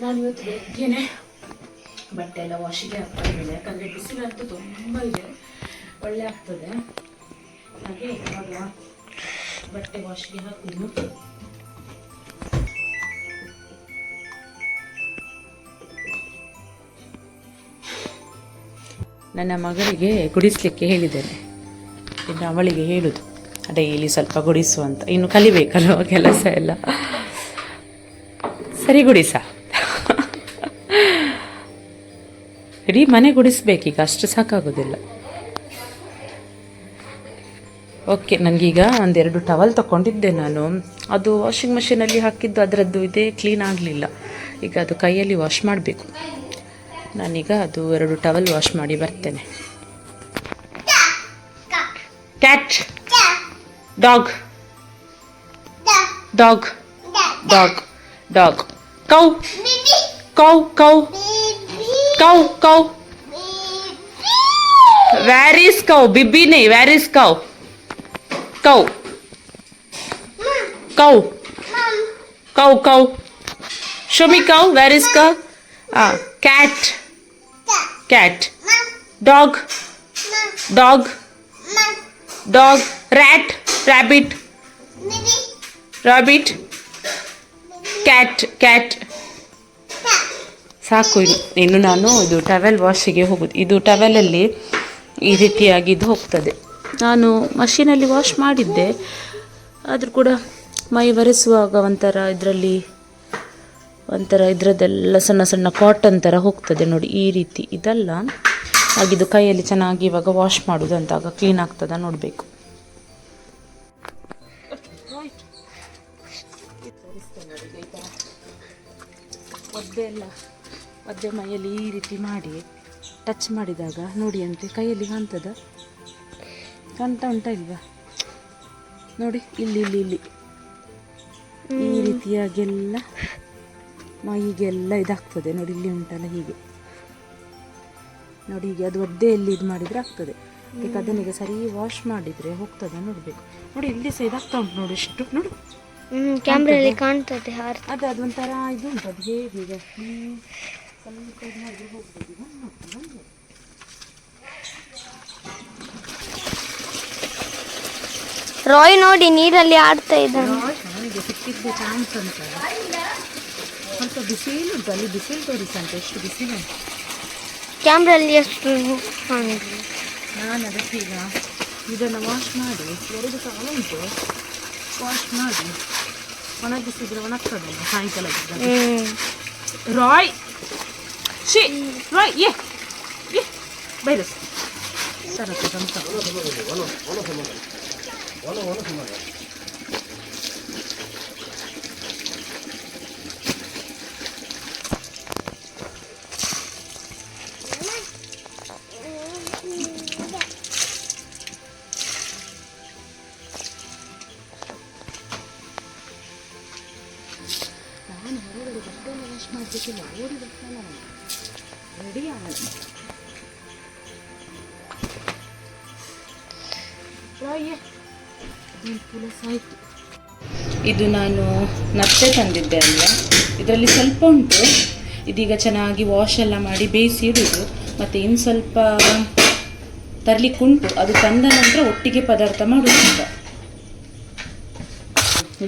ನಾನು ಇವತ್ತು ಬೆಳಗ್ಗೆನೆ ಬಟ್ಟೆ ಎಲ್ಲ ವಾಶಿಗೆ ಹಾಕ್ತಾ ಇದ್ದೇನೆ. ಯಾಕಂದರೆ ಬಿಸಿಲಂತೂ ತುಂಬ ಇದೆ. ಒಳ್ಳೆ ಆಗ್ತದೆ. ಹಾಗೆ ಇವಾಗ ಬಟ್ಟೆ ವಾಶಿಗೆ ಹಾಕಿದ್ದು ನನ್ನ ಮಗಳಿಗೆ ಗುಡಿಸ್ಲಿಕ್ಕೆ ಹೇಳಿದ್ದೇನೆ. ಇನ್ನು ಅವಳಿಗೆ ಹೇಳುದು. ಡೈಲಿ ಸ್ವಲ್ಪ ಗುಡಿಸು ಅಂತ. ಇನ್ನು ಕಲಿಬೇಕಲ್ವ ಕೆಲಸ ಎಲ್ಲ? ಸರಿ ಗುಡಿಸ. ಇಡೀ ಮನೆ ಗುಡಿಸ್ಬೇಕೀಗ ಅಷ್ಟು ಸಾಕಾಗೋದಿಲ್ಲ. ಓಕೆ ನನಗೀಗ ಒಂದೆರಡು ಟವಲ್ ತಗೊಂಡಿದ್ದೆ ನಾನು. ಅದು ವಾಷಿಂಗ್ ಮೆಷಿನಲ್ಲಿ ಹಾಕಿದ್ದು ಅದರದ್ದು ಇದೇ ಕ್ಲೀನ್ ಆಗಲಿಲ್ಲ. ಈಗ ಅದು ಕೈಯಲ್ಲಿ ವಾಶ್ ಮಾಡಬೇಕು. ನಾನೀಗ ಅದು ಎರಡು ಟವಲ್ ವಾಶ್ ಮಾಡಿ ಬರ್ತೇನೆ. Cat dog dog dog dog cow cow cow cow cow. Where कौ? बिब्बी नहीं वेर कौ? कौ। कौ। कौ कौ। Show me cow where cow? Cat cat dog dog dog rat rabbit rabbit cat cat ಸಾಕು ಇನ್ನು ಇನ್ನು ನಾನು ಇದು ಟವೆಲ್ ವಾಶಿಗೆ ಹೋಗೋದು. ಇದು ಟವೆಲಲ್ಲಿ ಈ ರೀತಿಯಾಗಿ ಇದು ಹೋಗ್ತದೆ. ನಾನು ಮಷೀನಲ್ಲಿ ವಾಶ್ ಮಾಡಿದ್ದೆ. ಆದರೂ ಕೂಡ ಮೈ ಒರೆಸುವಾಗ ಒಂಥರ ಇದರಲ್ಲಿ ಒಂಥರ ಇದರದ್ದೆಲ್ಲ ಸಣ್ಣ ಸಣ್ಣ ಕಾಟನ್ ಥರ ಹೋಗ್ತದೆ ನೋಡಿ ಈ ರೀತಿ. ಇದೆಲ್ಲ ಆಗಿದ್ದು ಕೈಯಲ್ಲಿ ಚೆನ್ನಾಗಿ ಇವಾಗ ವಾಶ್ ಮಾಡೋದು ಅಂತಾಗ ಕ್ಲೀನ್ ಆಗ್ತದ ನೋಡಬೇಕು. ಒದ್ದೆ ಎಲ್ಲ. ಒದ್ದೆ ಮೈಯಲ್ಲಿ ಈ ರೀತಿ ಮಾಡಿ ಟಚ್ ಮಾಡಿದಾಗ ನೋಡಿ ಅಂತೆ ಕೈಯಲ್ಲಿ ಕಾಣ್ತದ? ಕಾಣ್ತಾ ಉಂಟಾ ಇಲ್ವಾ? ನೋಡಿ ಇಲ್ಲಿ ಇಲ್ಲಿ ಇಲ್ಲಿ. ಈ ರೀತಿಯಾಗೆಲ್ಲ ಮೈಗೆಲ್ಲ ಇದಾಗ್ತದೆ. ನೋಡಿ ಇಲ್ಲಿ ಉಂಟಲ್ಲ ಹೀಗೆ. ನೋಡಿ ಹೀಗೆ ಅದು ಒದ್ದೆಯಲ್ಲಿ ಇದು ಮಾಡಿದರೆ ಆಗ್ತದೆ. ಈಗ ಅದನ್ನೀಗ ಸರಿ ವಾಶ್ ಮಾಡಿದರೆ ಹೋಗ್ತದೆ ನೋಡಬೇಕು. ನೋಡಿ ಇಲ್ಲಿ ಸಹ ಇದಾಗ್ತಾ ಉಂಟು ನೋಡಿ ಎಷ್ಟು. ನೋಡು. ಕ್ಯಾಮ್ರಲ್ಲಿ ಕಾಣ್ತದೆ. ಅದು ಅದೊಂಥರ ಇದು ಉಂಟು. ಅದು ಹೇಗೆ ರಾಯ್ ನೋಡಿ ನೀರಲ್ಲಿ ಆಡ್ತಾ ಇದ್ದಾನೆ. ನನಗೆ ಸಿಕ್ಕಿದ್ದೆ ಚಾನ್ಸ್ ಅಂತ. ಸ್ವಲ್ಪ ಬಿಸಿಲು ಉಂಟು ಅಲ್ಲಿ ಬಿಸಿಲು ತೋರಿಸಂತೆ ಎಷ್ಟು ಬಿಸಿಲು ಕ್ಯಾಮ್ರಲ್ಲಿ ಎಷ್ಟು ನಾನು ಅದಕ್ಕೆ ಈಗ ಇದನ್ನು ವಾಶ್ ಮಾಡಿ ಎರಡು ಸಲ ಉಂಟು. ವಾಶ್ ಮಾಡಿ ಒಣಗಿಸಿದ್ರೆ ಒಣಗ್ತದಲ್ಲ ಸಾಯಂಕಾಲದಿಂದ ಹ್ಮ್ ರಾಯ್ ಶಿ ರಾಯ್ ಏ ಏ ಬೈರಸ್ ಸರಕು ಬಂತ ನಾನು ಹೊರಗಡೆ ಬಟ್ಟೆ ವಾಶ್ ಮಾಡಬೇಕಿಲ್ಲ ಓಡಿ ಬರ್ತಾನೆ ಅವನು ಇದು ನಾನು ನತ್ತೆ ತಂದಿದ್ದೆ ಅಲ್ಲ ಇದರಲ್ಲಿ ಸ್ವಲ್ಪ ಉಂಟು. ಇದೀಗ ಚೆನ್ನಾಗಿ ವಾಶ್ ಎಲ್ಲ ಮಾಡಿ ಬೇಯಿಸಿ ಇಡುದು. ಮತ್ತು ಇನ್ನು ಸ್ವಲ್ಪ ತರಲಿಕ್ಕುಂಟು. ಅದು ತಂದ ನಂತರ ಒಟ್ಟಿಗೆ ಪದಾರ್ಥ ಮಾಡುವುದಿಲ್ಲ.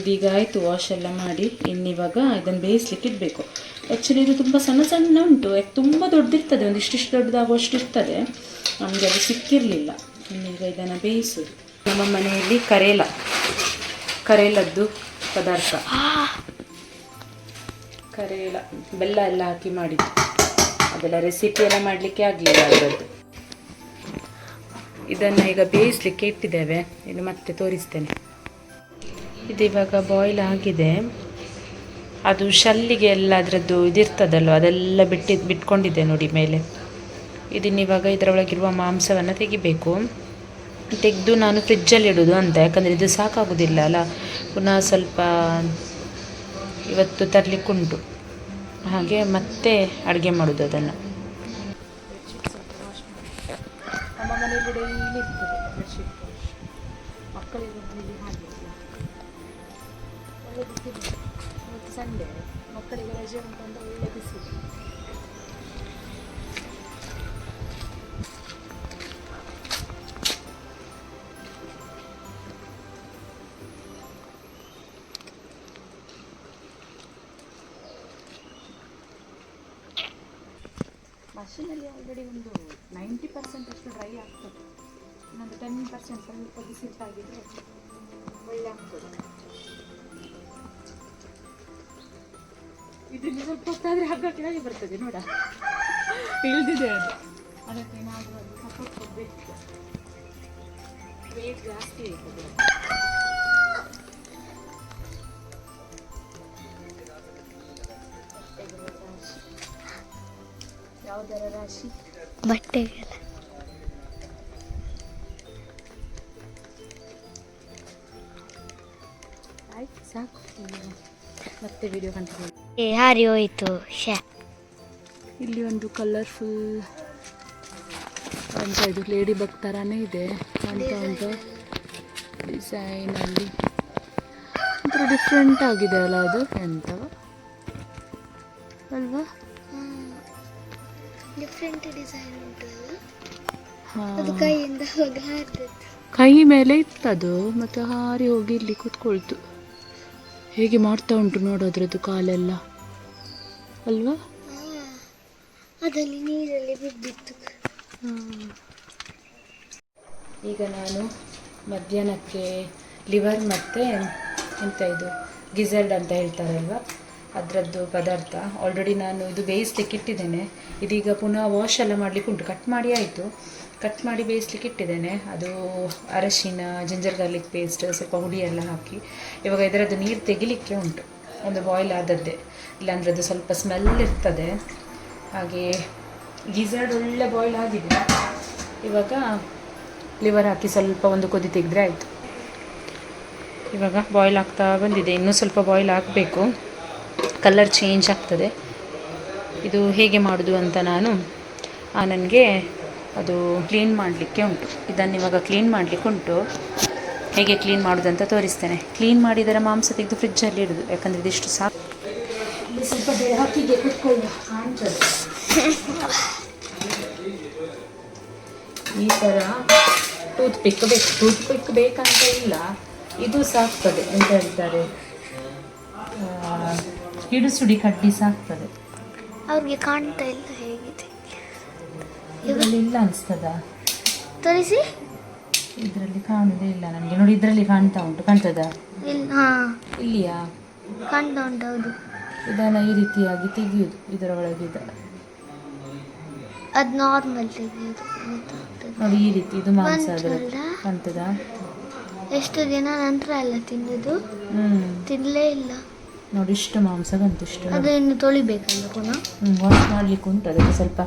ಇದೀಗ ಆಯಿತು ವಾಶ್ ಎಲ್ಲ ಮಾಡಿ. ಇನ್ನಿವಾಗ ಇದನ್ನು ಬೇಯಿಸ್ಲಿಕ್ಕೆ ಇಡಬೇಕು ಆ್ಯಕ್ಚುಲಿ ಇದು ತುಂಬ ಸಣ್ಣ ಸಣ್ಣ ಉಂಟು. ಯಾಕೆ ತುಂಬ ದೊಡ್ಡದಿರ್ತದೆ ಒಂದು ಇಷ್ಟಿಷ್ಟು ದೊಡ್ಡದಾಗುವಷ್ಟು ಇರ್ತದೆ. ನಮಗೆ ಅದು ಸಿಕ್ಕಿರಲಿಲ್ಲ. ಇನ್ನೀಗ ಇದನ್ನು ಬೇಯಿಸೋದು. ನಮ್ಮ ಮನೆಯಲ್ಲಿ ಕರೇಲ. ಕರೇಲದ್ದು ಪದಾರ್ಥ. ಕರೇಲ. ಬೆಲ್ಲ ಎಲ್ಲ ಹಾಕಿ ಮಾಡಿದ್ದು. ಅದೆಲ್ಲ ರೆಸಿಪಿ ಎಲ್ಲ ಮಾಡಲಿಕ್ಕೆ ಆಗಲಿಲ್ಲ ಅದರದ್ದು. ಇದನ್ನು ಈಗ ಬೇಯಿಸಲಿಕ್ಕೆ ಇಟ್ಟಿದ್ದೇವೆ. ಇನ್ನು ಮತ್ತೆ ತೋರಿಸ್ತೇನೆ. ಇದು ಇವಾಗ ಬಾಯ್ಲ್ ಆಗಿದೆ. ಅದು ಶಲ್ಲಿಗೆ ಎಲ್ಲ ಅದರದ್ದು ಇದಿರ್ತದಲ್ವ? ಅದೆಲ್ಲ ಬಿಟ್ಟಿ, ಬಿಟ್ಕೊಂಡಿದ್ದೆ ನೋಡಿ ಮೇಲೆ. ಇದನ್ನಿವಾಗ ಇದರೊಳಗಿರುವ ಮಾಂಸವನ್ನು ತೆಗಿಬೇಕು. ತೆಗೆದು ನಾನು ಫ್ರಿಜ್ಜಲ್ಲಿ ಇಡೋದು ಅಂತ, ಯಾಕಂದರೆ ಇದು ಸಾಕಾಗೋದಿಲ್ಲ ಅಲ್ಲ? ಪುನಃ ಸ್ವಲ್ಪ ಇವತ್ತು ತರಲಿಕ್ಕುಂಟು. ಹಾಗೆ ಮತ್ತೆ ಅಡುಗೆ ಮಾಡೋದು ಅದನ್ನು. ಮಕ್ಕಳಿಗೆ ಸಂಡೇ ಮಕ್ಕಳಿಗೆ ರಜೆ ಉಂಟು ಒಳ್ಳೆ ಬಿಸಿ. ಮಷೀನಲ್ಲಿ ಆಲ್ರೆಡಿ ಒಂದು ನೈಂಟಿ ಪರ್ಸೆಂಟ್ ಅಷ್ಟು ಡ್ರೈ ಆಗ್ತದೆ. ಇನ್ನೊಂದು ಟೆನ್ ಪರ್ಸೆಂಟ್ ಸ್ವಲ್ಪ ಬಿಸಿಟ್ಟಾಗಿದ್ರೆ ಒಳ್ಳೆ ಆಗ್ತದೆ. ಇದರಿಂದ ಸ್ವಲ್ಪ ಹೊತ್ತಾದರೆ ಹಗ್ಗ ಕೆಳಗೆ ಬರ್ತದೆ ನೋಡ. ಇಳಿದಿದೆ ಅದು. ಅದಕ್ಕೆ ನಾವು ಅದು ಸಪೋರ್ಟ್ ಕೊಡಬೇಕು. ವೇಟ್ ಜಾಸ್ತಿ ಇರ್ತದೆ. ಯಾವುದರ ರಾಶಿ? ಬಟ್ಟೆಗಳ ಆಯ್ತು ಸಾಕು. ಮತ್ತೆ ವಿಡಿಯೋ ಕಂಟಿನ್ಯೂ ಹಾರಿ ಹೋಯ್ತು ಶ್ಯಾ. ಇಲ್ಲಿ ಒಂದು ಕಲರ್ಫುಲ್ ಅಂತ ಇದು ಲೇಡಿ ಬಗ್ ಥರನೇ ಇದೆ. ಅಂತ ಒಂದು ಡಿಸೈನಲ್ಲಿ ಒಂಥರ ಡಿಫ್ರೆಂಟ್ ಆಗಿದೆ ಅಲ್ಲ ಅದು? ಎಂತ? ಅಲ್ವಾ? ಡಿಫ್ರೆಂಟ್ ಡಿಸೈನ್ ಉಂಟು ಕೈಯಿಂದ ಕೈ ಮೇಲೆ ಇತ್ತದು ಮತ್ತು ಹಾರಿ ಹೋಗಿ ಇಲ್ಲಿ ಕೂತ್ಕೊಳ್ತು. ಹೇಗೆ ಮಾಡ್ತಾ ಉಂಟು ನೋಡೋದ್ರದ್ದು ಕಾಲೆಲ್ಲ. ಅಲ್ವಾ? ಅದರಲ್ಲಿ ನೀರಲ್ಲಿ ಬಿದ್ದಿತ್ತು. ಈಗ ನಾನು ಮಧ್ಯಾಹ್ನಕ್ಕೆ ಲಿವರ್ ಮತ್ತು ಎಂತ ಇದು ಗಿಝರ್ಡ್ ಅಂತ ಹೇಳ್ತಾರಲ್ವ? ಅದರದ್ದು ಪದಾರ್ಥ. ಆಲ್ರೆಡಿ ನಾನು ಇದು ಬೇಯಿಸ್ಲಿಕ್ಕೆ ಇಟ್ಟಿದ್ದೇನೆ. ಇದೀಗ ಪುನಃ ವಾಶ್ ಎಲ್ಲ ಮಾಡಲಿಕ್ಕೆ ಉಂಟು. ಕಟ್ ಮಾಡಿ ಆಯಿತು. ಕಟ್ ಮಾಡಿ ಬೇಯಿಸ್ಲಿಕ್ಕೆ ಇಟ್ಟಿದ್ದೇನೆ. ಅದು ಅರಶಿನ ಜಿಂಜರ್ ಗಾರ್ಲಿಕ್ ಪೇಸ್ಟ್ ಸ್ವಲ್ಪ ಹುಡಿ ಎಲ್ಲ ಹಾಕಿ. ಇವಾಗ ಇದರದ್ದು ನೀರು ತೆಗಿಲಿಕ್ಕೆ ಉಂಟು. ಒಂದು ಬಾಯ್ಲ್ ಆದದ್ದೇ. ಇಲ್ಲಾಂದರೆ ಅದು ಸ್ವಲ್ಪ ಸ್ಮೆಲ್ ಇರ್ತದೆ. ಹಾಗೆ ಗಿಝರ್ಡ್ ಒಳ್ಳೆ ಬಾಯ್ಲ್ ಆಗಿದೆ. ಇವಾಗ ಲಿವರ್ ಹಾಕಿ ಸ್ವಲ್ಪ ಒಂದು ಕುದಿ ತೆಗೆದ್ರೆ ಆಯಿತು. ಇವಾಗ ಬಾಯ್ಲ್ ಆಗ್ತಾ ಬಂದಿದೆ. ಇನ್ನೂ ಸ್ವಲ್ಪ ಬಾಯ್ಲ್ ಆಗಬೇಕು. ಕಲರ್ ಚೇಂಜ್ ಆಗ್ತದೆ. ಇದು ಹೇಗೆ ಮಾಡೋದು ಅಂತ ನಾನು ನನಗೆ ಅದು ಕ್ಲೀನ್ ಮಾಡಲಿಕ್ಕೆ ಉಂಟು. ಇದನ್ನು ಇವಾಗ ಕ್ಲೀನ್ ಮಾಡಲಿಕ್ಕೆ ಉಂಟು. ಹೇಗೆ ಕ್ಲೀನ್ ಮಾಡೋದು ಅಂತ ತೋರಿಸ್ತೇನೆ. ಕ್ಲೀನ್ ಮಾಡಿದರೆ ಇದರ ಮಾಂಸ ತೆಗೆದು ಫ್ರಿಜ್ಜಲ್ಲಿ ಇಡೋದು. ಯಾಕಂದರೆ ಇದಿಷ್ಟು ಸಾಕು. ಸ್ವಲ್ಪ ಬೆಳಕಿಗೆ ಈ ಥರ ಟೂತ್ ಪಿಕ್ ಬೇಕು. ಟೂತ್ ಪಿಕ್ ಬೇಕಂತ ಇಲ್ಲ. ಇದು ಸಾಕ್ತದೆ. ಎಂತ ಹೇಳ್ತಾರೆ? ಹಿಡಿಸುಡಿ ಕಡ್ಡಿ ಸಾಕ್ತದೆ. ಅವ್ರಿಗೆ ಕಾಣ್ತಾ ಇಲ್ಲ. ಇದರಲ್ಲಿ ಇಲ್ಲ ಅನಿಸ್ತದ? ತೋರಿಸಿ. ಇದರಲ್ಲಿ ಕಾಣುದೇ ಇಲ್ಲ ನನಗೆ ನೋಡಿ ಇದರಲ್ಲಿ ಕಾಣ್ತಾ ಉಂಟು. ಕಾಣ್ತದ? ಇಲ್ಲಿಯಾ? ಕಾಣ್ತಾ ಉಂಟು ಹೌದು. ಇದನ್ನು ಈ ರೀತಿಯಾಗಿ ತೆಗೆಯುವುದು ಇದರ ಒಳಗಿದ ಅದು ನಾರ್ಮಲ್ ತೆಗೆಯೋದು. ನೋಡಿ ಈ ರೀತಿ ಇದು ಮಾಂಸ ಕಾಣ್ತದ? ಎಷ್ಟು ದಿನ ನಂತರ ಅಲ್ಲ ತಿನ್ನೋದು? ತಿನ್ನಲೇ ಇಲ್ಲ. ನೋಡಿ ಇಷ್ಟು ಮಾಂಸ ಬಂತು ಇಷ್ಟು ಅದನ್ನು ತೊಳಿಬೇಕಲ್ಲ ಪುನಃ? ವಾಶ್ ಮಾಡ್ಲಿಕ್ಕೆ ಉಂಟು ಅದಕ್ಕೆ ಸ್ವಲ್ಪ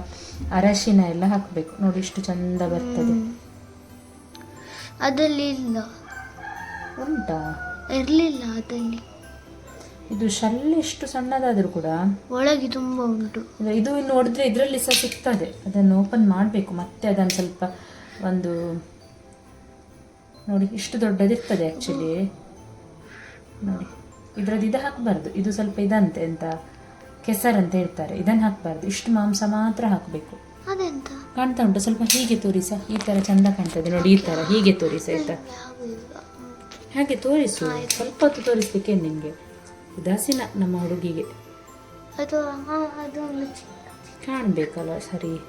ಅರಶಿನ ಎಲ್ಲ ಹಾಕಬೇಕು. ನೋಡಿ ಇಷ್ಟು ಚಂದ ಬರ್ತದೆ. ಹ್ಮ್. ಅದಲ್ಲಿ ಇಲ್ಲ. ಉಂಟಾ? ಇರಲಿಲ್ಲ ಅದಲ್ಲಿ ಇದು ಶಲ್ ಎಷ್ಟು ಸಣ್ಣದಾದರೂ ಕೂಡ ಒಳಗೆ ತುಂಬ ಉಂಟು. ಇದು- ಇದು ಇನ್ನು ಹೊಡೆದ್ರೆ ಇದರಲ್ಲಿ ಸಹ ಸಿಗ್ತದೆ. ಅದನ್ನು ಓಪನ್ ಮಾಡಬೇಕು ಮತ್ತೆ ಅದನ್ನು ಸ್ವಲ್ಪ ಒಂದು ನೋಡಿ ಇಷ್ಟು ದೊಡ್ಡದಿರ್ತದೆ ಆ್ಯಕ್ಚುಲಿ ನೋಡಿ. ಇದ್ರದ್ದು ಇದು ಹಾಕಬಾರ್ದು. ಇದು ಸ್ವಲ್ಪ ಇದಂತೆ ಅಂತ ಕೆಸರಂತ ಹೇಳ್ತಾರೆ. ಇದನ್ನು ಹಾಕಬಾರ್ದು. ಇಷ್ಟು ಮಾಂಸ ಮಾತ್ರ ಹಾಕಬೇಕು. ಅದೆಂತ? ಕಾಣ್ತಾ ಉಂಟು? ಸ್ವಲ್ಪ ಹೀಗೆ ತೋರಿಸ. ಈ ಥರ ಚಂದ ಕಾಣ್ತದೆ ನೋಡಿ ಈ ಥರ ಹೀಗೆ ತೋರಿಸ ಆಯ್ತಾ. ಹಾಗೆ ತೋರಿಸು ಸ್ವಲ್ಪ ಹೊತ್ತು ತೋರಿಸ್ಲಿಕ್ಕೆ ನಿಮಗೆ? ಉದಾಸೀನ ನಮ್ಮ ಹುಡುಗಿಗೆ. ಅದು ಅದು ಕಾಣಬೇಕಲ್ಲ ಸರಿ.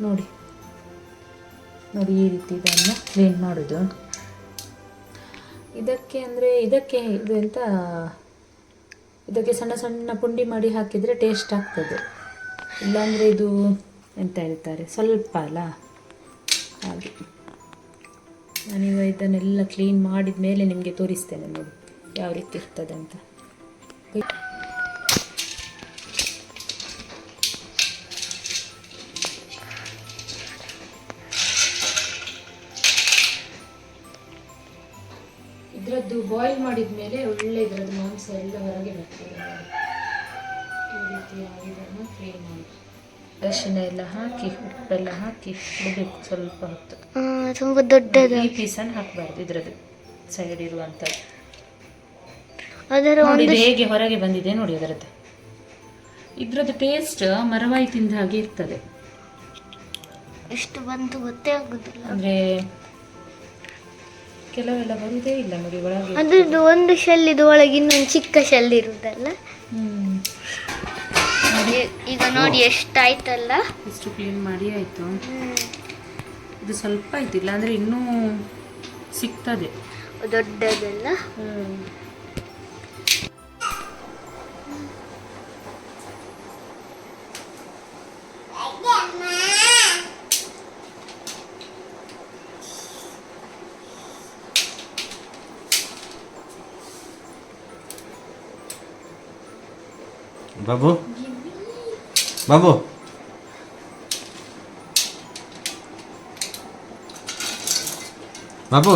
ನೋಡಿ. ನೋಡಿ ಈ ರೀತಿ ಇದನ್ನು ಕ್ಲೀನ್ ಮಾಡೋದು. ಇದಕ್ಕೆ ಅಂದರೆ ಇದಕ್ಕೆ ಇದು ಎಂತ? ಇದಕ್ಕೆ ಸಣ್ಣ ಸಣ್ಣ ಪುಂಡಿ ಮಾಡಿ ಹಾಕಿದರೆ ಟೇಸ್ಟ್ ಆಗ್ತದೆ. ಇಲ್ಲಾಂದರೆ ಇದು ಎಂತ ಹೇಳ್ತಾರೆ? ಸ್ವಲ್ಪ ಅಲ್ಲ? ಹಾಗೆ. ನಾನೀಗ ಇದನ್ನೆಲ್ಲ ಕ್ಲೀನ್ ಮಾಡಿದ ಮೇಲೆ ನಿಮಗೆ ತೋರಿಸ್ತೇನೆ ನೋಡಿ, ಯಾವ ರೀತಿ ಇರ್ತದೆ ಅಂತ. ಬಾಯ್ಲ್ ಮಾಡಿದ ಮೇಲೆ ಒಳ್ಳೆ ಇದರದ್ದು ಮಾಂಸ ಎಲ್ಲ ಹೊರಗೆ ಬರ್ತದೆ. ಈ ರೀತಿಯಾಗಿ ಇದನ್ನು ಕ್ಲೀನ್ ಮಾಡಿ. ಅರಶಿನ ಎಲ್ಲ ಹಾಕಿ ಉಪ್ಪೆಲ್ಲ ಹಾಕಿ ಬಿಡಬೇಕು ಸ್ವಲ್ಪ ಹೊತ್ತು. ಆ, ತುಂಬ ದೊಡ್ಡದು. ಈ ಪೀಸನ್ನು ಹಾಕಬಾರ್ದು ಇದರದ್ದು ಸೈಡ್ ಇರುವಂಥದ್ದು ಅದರ ಇದು ಹೇಗೆ ಹೊರಗೆ ಬಂದಿದೆ ನೋಡಿ ಅದರದ್ದು. ಇದ್ರದ್ದು ಟೇಸ್ಟ್ ಮರವಾಯಿ ತಿಂದ ಹಾಗೆ ಇರ್ತದೆ. ಎಷ್ಟು ಬಂತು ಗೊತ್ತೇ ಆಗುದಿಲ್ಲ. ಅಂದ್ರೆ ಕೆಲವೆಲ್ಲ ಬರುವುದೇ ಇಲ್ಲ ನೋಡಿ ಒಳಗೆ. ಅದ್ರದ್ದು ಒಂದು ಶೆಲ್ ಇದು ಒಳಗೆ ಇನ್ನೊಂದು ಚಿಕ್ಕ ಶೆಲ್ ಇರುದಲ್ಲ? ಹ್ಮ್. ಈಗ ನೋಡಿ ಎಷ್ಟಾಯ್ತಲ್ಲ? ಇಷ್ಟು ಕ್ಲೀನ್ ಮಾಡಿ ಆಯ್ತು. ಇದು ಸ್ವಲ್ಪ ಆಯ್ತು ಇಲ್ಲ ಅಂದ್ರೆ ಇನ್ನೂ ಸಿಗ್ತದೆ. ದೊಡ್ಡದೆಲ್ಲ? ಬಾಬು. ಬಾಬು. ಬಾಬು.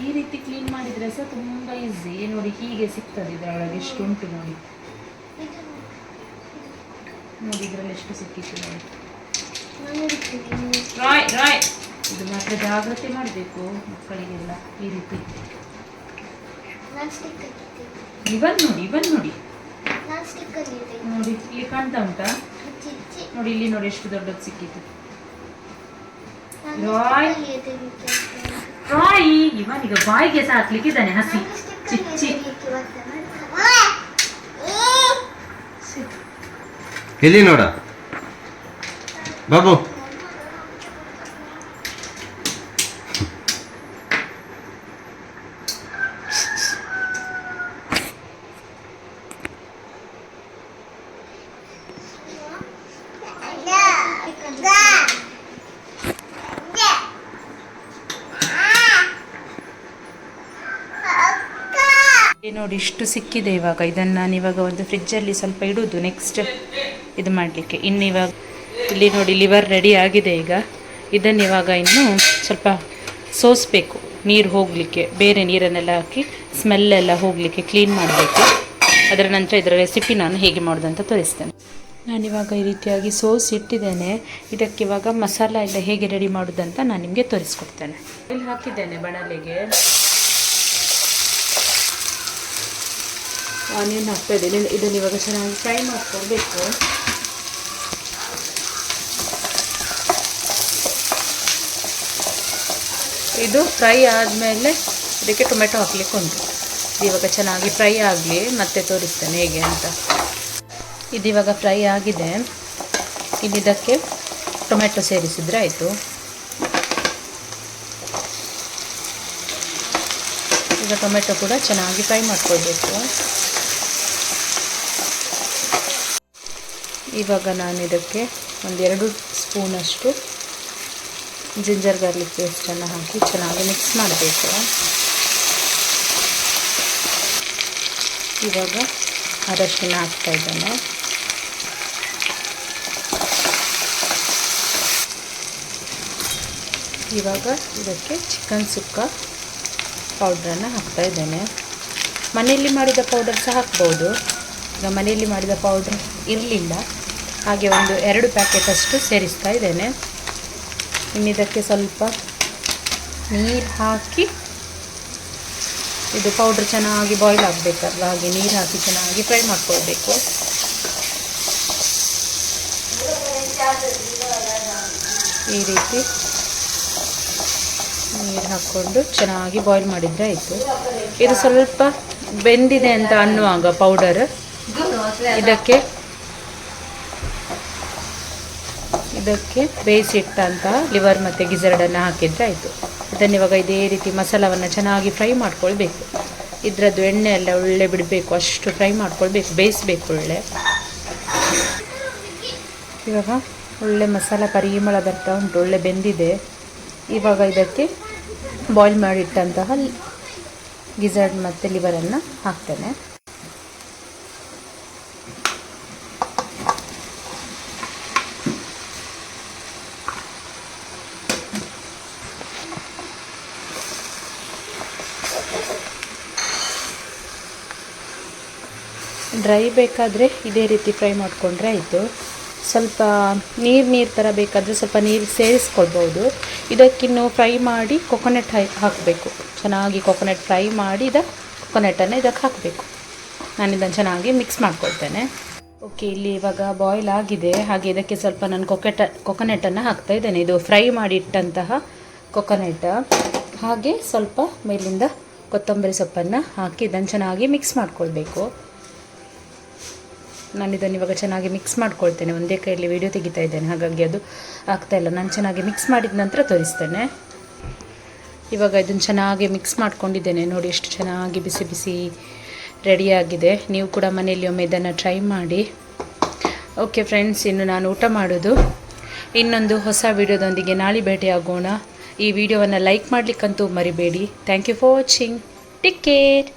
ಈ ರೀತಿ ಕ್ಲೀನ್ ಮಾಡಿದ್ರೆ ಸಹ ತುಂಬ ಈಸಿ ನೋಡಿ ಹೀಗೆ ಸಿಗ್ತದೆ ಇದರೊಳಗೆ ಎಷ್ಟು ಉಂಟು ನೋಡಿ. ನೋಡಿ ಇದರಲ್ಲಿ ಎಷ್ಟು ಸಿಕ್ಕಿತ್ತು ನೋಡಿ. ರಾಯ್ ರಾಯ್ ಇದು ಮಾತ್ರ ಜಾಗ್ರತೆ ಮಾಡಬೇಕು ಮಕ್ಕಳಿಗೆಲ್ಲ ಈ ರೀತಿ. ಇವನ್ ನೋಡಿ ಇವನ್ ನೋಡಿ. ನೋಡಿ ಇಲ್ಲಿ ಕಾಣ್ತಾ ಉಂಟಾ? ನೋಡಿ ಇಲ್ಲಿ ನೋಡಿ ಎಷ್ಟು ದೊಡ್ಡದು ಸಿಕ್ಕಿತ್ತು ರಾಯ್ ಇವನ್ ಈಗ ಬಾಯಿಗೆ ಸಹ ಹಾಕ್ಲಿಕ್ಕಿದ್ದಾನೆ ಹಸಿ. ಚಿಚ್ಚಿ. ಇಲ್ಲಿ ನೋಡ? ಬಾಬು. ನೋಡಿ, ಇಷ್ಟು ಸಿಕ್ಕಿದೆ ಇವಾಗ. ಇದನ್ನು ನಾನು ಇವಾಗ ಒಂದು ಫ್ರಿಜ್ಜಲ್ಲಿ ಸ್ವಲ್ಪ ಇಡೋದು. ನೆಕ್ಸ್ಟ್ ಇದು ಮಾಡಲಿಕ್ಕೆ. ಇನ್ನು ಇವಾಗ ಇಲ್ಲಿ ನೋಡಿ ಲಿವರ್ ರೆಡಿ ಆಗಿದೆ ಈಗ. ಇದನ್ನು ಇವಾಗ ಇನ್ನು ಸ್ವಲ್ಪ ಸೋಸಬೇಕು. ನೀರು ಹೋಗಲಿಕ್ಕೆ, ಬೇರೆ ನೀರನ್ನೆಲ್ಲ ಹಾಕಿ ಸ್ಮೆಲ್ಲೆಲ್ಲ ಹೋಗಲಿಕ್ಕೆ ಕ್ಲೀನ್ ಮಾಡಬೇಕು. ಅದರ ನಂತರ ಇದರ ರೆಸಿಪಿ ನಾನು ಹೇಗೆ ಮಾಡೋದಂತ ತೋರಿಸ್ತೇನೆ. ನಾನಿವಾಗ ಈ ರೀತಿಯಾಗಿ ಸೋಸ್ ಇಟ್ಟಿದ್ದೇನೆ. ಇದಕ್ಕೆ ಇವಾಗ ಮಸಾಲ ಎಲ್ಲ ಹೇಗೆ ರೆಡಿ ಮಾಡೋದಂತ ನಾನು ನಿಮಗೆ ತೋರಿಸ್ಕೊಡ್ತೇನೆ. ಇಲ್ಲಿ ಹಾಕಿದ್ದೇನೆ ಬಣಲೆಗೆ. ಆನಿಯನ್ ಹಾಕ್ತಾ ಇದ್ದೀನಿ. ಇದನ್ನು ಇವಾಗ ಚೆನ್ನಾಗಿ ಫ್ರೈ ಮಾಡ್ಕೊಳ್ಬೇಕು ಇದು ಫ್ರೈ ಆದಮೇಲೆ ಇದಕ್ಕೆ ಟೊಮೆಟೊ ಹಾಕ್ಲಿಕ್ಕೆ ಉಂಟು. ಇವಾಗ ಚೆನ್ನಾಗಿ ಫ್ರೈ ಆಗಲಿ, ಮತ್ತೆ ತೋರಿಸ್ತೇನೆ ಹೇಗೆ ಅಂತ. ಇದು ಇವಾಗ ಫ್ರೈ ಆಗಿದೆ. ಇನ್ನು ಇದಕ್ಕೆ ಟೊಮೆಟೊ ಸೇರಿಸಿದ್ರೆ ಆಯಿತು. ಈಗ ಟೊಮೆಟೊ ಕೂಡ ಚೆನ್ನಾಗಿ ಫ್ರೈ ಮಾಡ್ಕೊಳ್ಬೇಕು. ಇವಾಗ ನಾನು ಇದಕ್ಕೆ ಒಂದೆರಡು ಸ್ಪೂನಷ್ಟು ಜಿಂಜರ್ ಗಾರ್ಲಿಕ್ ಪೇಸ್ಟನ್ನು ಹಾಕಿ ಚೆನ್ನಾಗಿ ಮಿಕ್ಸ್ ಮಾಡಬೇಕು. ಇವಾಗ ಅರಶಿನ ಹಾಕ್ತಾ ಇದ್ದಾನೆ. ಇವಾಗ ಇದಕ್ಕೆ ಚಿಕನ್ ಸುಕ್ಕ ಪೌಡ್ರನ್ನು ಹಾಕ್ತಾ ಇದ್ದೇನೆ. ಮನೆಯಲ್ಲಿ ಮಾಡಿದ ಪೌಡರ್ ಸಹ ಹಾಕ್ಬೋದು. ಈಗ ಮನೆಯಲ್ಲಿ ಮಾಡಿದ ಪೌಡ್ರ್ ಇರಲಿಲ್ಲ. ಹಾಗೆ ಒಂದು ಎರಡು ಪ್ಯಾಕೆಟ್ ಅಷ್ಟು ಸೇರಿಸ್ತಾ ಇದ್ದೇನೆ. ಇನ್ನಿದಕ್ಕೆ ಸ್ವಲ್ಪ ನೀರು ಹಾಕಿ, ಇದು ಪೌಡ್ರ್ ಚೆನ್ನಾಗಿ ಬಾಯ್ಲ್ ಆಗಬೇಕಲ್ಲ ಹಾಗೆ ನೀರು ಹಾಕಿ ಚೆನ್ನಾಗಿ ಫ್ರೈ ಮಾಡ್ಕೊಳ್ಬೇಕು. ಈ ರೀತಿ ನೀರು ಹಾಕ್ಕೊಂಡು ಚೆನ್ನಾಗಿ ಬಾಯ್ಲ್ ಮಾಡಿದರೆ ಆಯಿತು. ಇದು ಸ್ವಲ್ಪ ಬೆಂದಿದೆ ಅಂತ ಅನ್ನುವಾಗ ಪೌಡರ್ ಇದಕ್ಕೆ ಇದಕ್ಕೆ ಬೇಯಿಸಿಟ್ಟಂಥ ಲಿವರ್ ಮತ್ತು ಗಿಜರ್ಡನ್ನು ಹಾಕಿದರೆ ಆಯಿತು. ಅದನ್ನು ಇವಾಗ ಇದೇ ರೀತಿ ಮಸಾಲವನ್ನು ಚೆನ್ನಾಗಿ ಫ್ರೈ ಮಾಡ್ಕೊಳ್ಬೇಕು. ಇದರದ್ದು ಎಣ್ಣೆ ಎಲ್ಲ ಒಳ್ಳೆ ಬಿಡಬೇಕು, ಅಷ್ಟು ಫ್ರೈ ಮಾಡ್ಕೊಳ್ಬೇಕು, ಬೇಯಿಸ್ಬೇಕು ಒಳ್ಳೆ. ಇವಾಗ ಒಳ್ಳೆ ಮಸಾಲ ಪರಿಮಳ ಬರ್ತಾ ಉಂಟು, ಒಳ್ಳೆ ಬೆಂದಿದೆ. ಇವಾಗ ಇದಕ್ಕೆ ಬಾಯ್ಲ್ ಮಾಡಿಟ್ಟಂತಹ ಗಿಜರ್ಡ್ ಮತ್ತು ಲಿವರನ್ನು ಹಾಕ್ತೇನೆ. ಡ್ರೈ ಬೇಕಾದರೆ ಇದೇ ರೀತಿ ಫ್ರೈ ಮಾಡಿಕೊಂಡ್ರೆ ಆಯಿತು. ಸ್ವಲ್ಪ ನೀರು ನೀರು ಥರ ಬೇಕಾದರೆ ಸ್ವಲ್ಪ ನೀರು ಸೇರಿಸ್ಕೊಳ್ಬೋದು ಇದಕ್ಕಿನ್ನು ಫ್ರೈ ಮಾಡಿ ಕೊಕೊನೆಟ್ ಹಾಕಬೇಕು. ಚೆನ್ನಾಗಿ ಕೊಕೊನೆಟ್ ಫ್ರೈ ಮಾಡಿ ಇದಕ್ಕೆ ಕೊಕೊನೆಟನ್ನು ಇದಕ್ಕೆ ಹಾಕಬೇಕು. ನಾನು ಇದನ್ನು ಚೆನ್ನಾಗಿ ಮಿಕ್ಸ್ ಮಾಡ್ಕೊಳ್ತೇನೆ. ಓಕೆ ಇಲ್ಲಿ ಇವಾಗ ಬಾಯ್ಲ್ ಆಗಿದೆ. ಹಾಗೆ ಇದಕ್ಕೆ ಸ್ವಲ್ಪ ನಾನು ಕೊಕೆಟ ಕೊಕೊನೆಟನ್ನು ಹಾಕ್ತಾ ಇದ್ದೇನೆ. ಇದು ಫ್ರೈ ಮಾಡಿ ಇಟ್ಟಂತಹ ಕೊಕೊನೆಟ್ ಹಾಗೆ ಸ್ವಲ್ಪ ಮೇಲಿಂದ ಕೊತ್ತಂಬರಿ ಸೊಪ್ಪನ್ನು ಹಾಕಿ ಇದನ್ನು ಚೆನ್ನಾಗಿ ಮಿಕ್ಸ್ ಮಾಡ್ಕೊಳ್ಬೇಕು. ನಾನು ಇದನ್ನು ಇವಾಗ ಚೆನ್ನಾಗಿ ಮಿಕ್ಸ್ ಮಾಡ್ಕೊಳ್ತೇನೆ. ಒಂದೇ ಕೈಯಲ್ಲಿ ವೀಡಿಯೋ ತೆಗಿತಾ ಇದ್ದೇನೆ. ಹಾಗಾಗಿ ಅದು ಆಗ್ತಾ ಇಲ್ಲ. ನಾನು ಚೆನ್ನಾಗಿ ಮಿಕ್ಸ್ ಮಾಡಿದ ನಂತರ ತೋರಿಸ್ತೇನೆ. ಇವಾಗ ಇದನ್ನು ಚೆನ್ನಾಗಿ ಮಿಕ್ಸ್ ಮಾಡ್ಕೊಂಡಿದ್ದೇನೆ. ನೋಡಿ ಎಷ್ಟು ಚೆನ್ನಾಗಿ ಬಿಸಿ ಬಿಸಿ ರೆಡಿಯಾಗಿದೆ ನೀವು ಕೂಡ ಮನೆಯಲ್ಲಿ ಒಮ್ಮೆ ಇದನ್ನು ಟ್ರೈ ಮಾಡಿ. ಓಕೆ ಫ್ರೆಂಡ್ಸ್ ಇನ್ನು ನಾನು ಊಟ ಮಾಡೋದು. ಇನ್ನೊಂದು ಹೊಸ ವಿಡಿಯೋದೊಂದಿಗೆ ನಾಳೆ ಭೇಟಿಯಾಗೋಣ. ಈ ವಿಡಿಯೋವನ್ನು ಲೈಕ್ ಮಾಡಲಿಕ್ಕಂತೂ ಮರಿಬೇಡಿ. Thank you for watching take care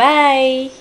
bye